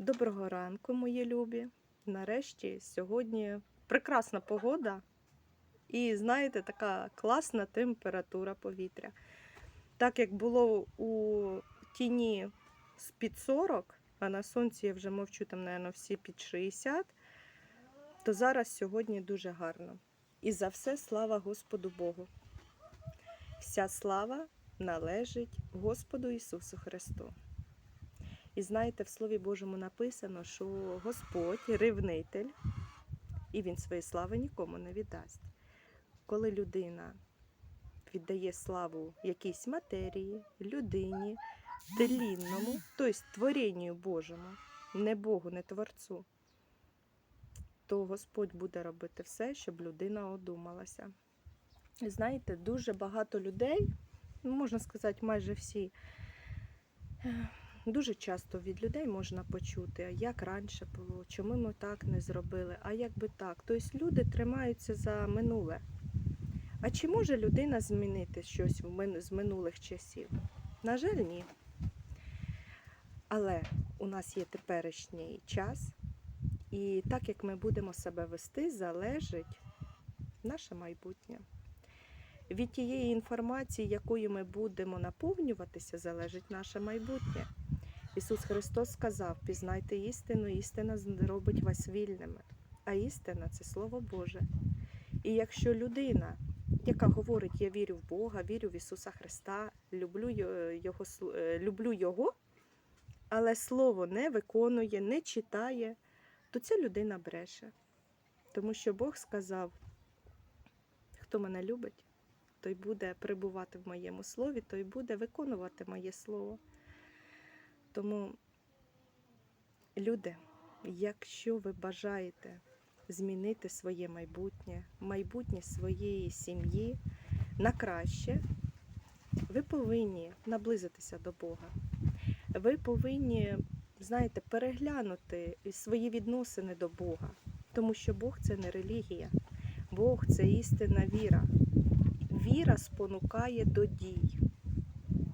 Доброго ранку, мої любі. Нарешті сьогодні прекрасна погода і, знаєте, така класна температура повітря. Так як було у тіні з під 40, а на сонці я вже мовчу, там, напевно, всі під 60, то зараз сьогодні дуже гарно. І за все слава Господу Богу. Вся слава належить Господу Ісусу Христу. І знаєте, в Слові Божому написано, що Господь ревнитель, і Він своєї слави нікому не віддасть. Коли людина віддає славу якійсь матерії, людині, тлінному, тобто творінню Божому, не Богу, не Творцю, то Господь буде робити все, щоб людина одумалася. І Знаєте, дуже багато людей, ну, можна сказати, майже всі. Дуже часто від людей можна почути, як раніше було, чому ми так не зробили, а як би так. Тобто люди тримаються за минуле. А чи може людина змінити щось з минулих часів? На жаль, ні. Але у нас є теперішній час, і так як ми будемо себе вести, залежить наше майбутнє. Від тієї інформації, якою ми будемо наповнюватися, залежить наше майбутнє. Ісус Христос сказав: пізнайте істину, істина зробить вас вільними. А істина це Слово Боже. І якщо людина, яка говорить, я вірю в Бога, вірю в Ісуса Христа, люблю Його, е, люблю Його, але Слово не виконує, не читає, то ця людина бреше. Тому що Бог сказав, хто мене любить, той буде перебувати в моєму слові, той буде виконувати моє слово. Тому, люди, якщо ви бажаєте змінити своє майбутнє, майбутнє своєї сім'ї на краще, ви повинні наблизитися до Бога. Ви повинні, знаєте, переглянути свої відносини до Бога, тому що Бог це не релігія, Бог це істинна віра. Віра спонукає до дій.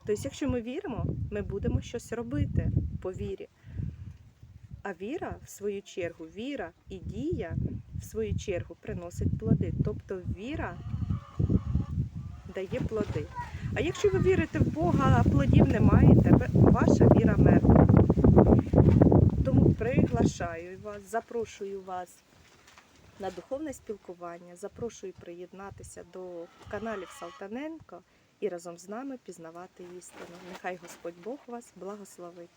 Тобто, якщо ми віримо, ми будемо щось робити по вірі. А віра, в свою чергу, віра і дія, в свою чергу, приносить плоди. Тобто віра дає плоди. А якщо ви вірите в Бога, а плодів не маєте, ваша віра мертва. Тому приглашаю вас, запрошую вас на духовне спілкування, запрошую приєднатися до каналів Салтаненко і разом з нами пізнавати істину. Нехай Господь Бог вас благословить.